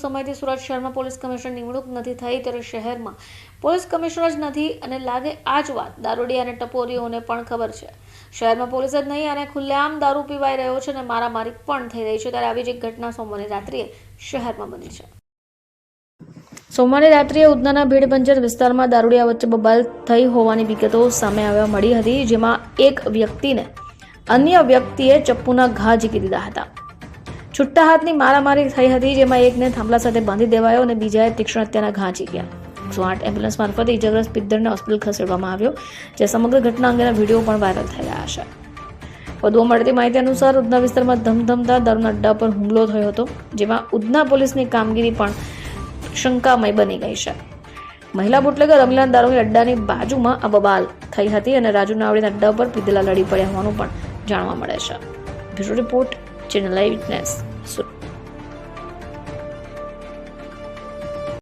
સમયથી સુરત શહેરમાં police commissioner નિમણૂક નથી થઈ ત્યારે શહેરમાં પોલીસ કમિશનર જ નથી અને લાગે આ જ વાત. દારૂડિયા અને ટપોરીઓને પણ ખબર છે. શહેરમાં પોલીસ જ નહીં અને ખુલ્લેઆમ દારૂ પીવાઈ રહ્યો છે અને મારામારી પણ થઈ રહી છે. ત્યારે આવી જ એક ઘટના સોમવારે રાત્રિએ શહેરમાં બની છે. સોમવારે રાત્રિએ ઉધનાના ભીડબંજર વિસ્તારમાં દારૂડિયા વચ્ચે બબાલ થઈ હોવાની વિગતો સામે આવ્યા મળી હતી, જેમાં એક વ્યક્તિને અન્ય વ્યક્તિએ ચપ્પુના ઘા ઝીકી દીધા હતા. છુટ્ટા હાથની મારામારી થઈ હતી, જેમાં એકને થાંભલા સાથે બાંધી દેવાયો અને બીજાએ તીક્ષ્ણ હત્યાના ઘા ઝીક્યા એકસો આઠ એમ્બ્યુલન્સ મારફતે ઇજાગ્રસ્ત પિત્તરને હોસ્પિટલ ખસેડવામાં આવ્યો જે સમગ્ર ઘટના અંગેના વીડિયો પણ વાયરલ થઈ રહ્યા છે વધુ મળતી માહિતી અનુસાર, ઉધના વિસ્તારમાં ધમધમતા દારૂના અડ્ડા પર હુમલો થયો હતો, જેમાં ઉધના પોલીસની કામગીરી પણ શંકામય બની ગઈ છે. મહિલા બુટલેગર રમીલાલ દારૂની અડ્ડાની બાજુમાં આ બબાલ થઈ હતી અને રાજુ નાવડીના અડ્ડા પર પીધેલા લડી પડ્યા હોવાનું પણ જાણવા મળે છે. Bureau report channel. So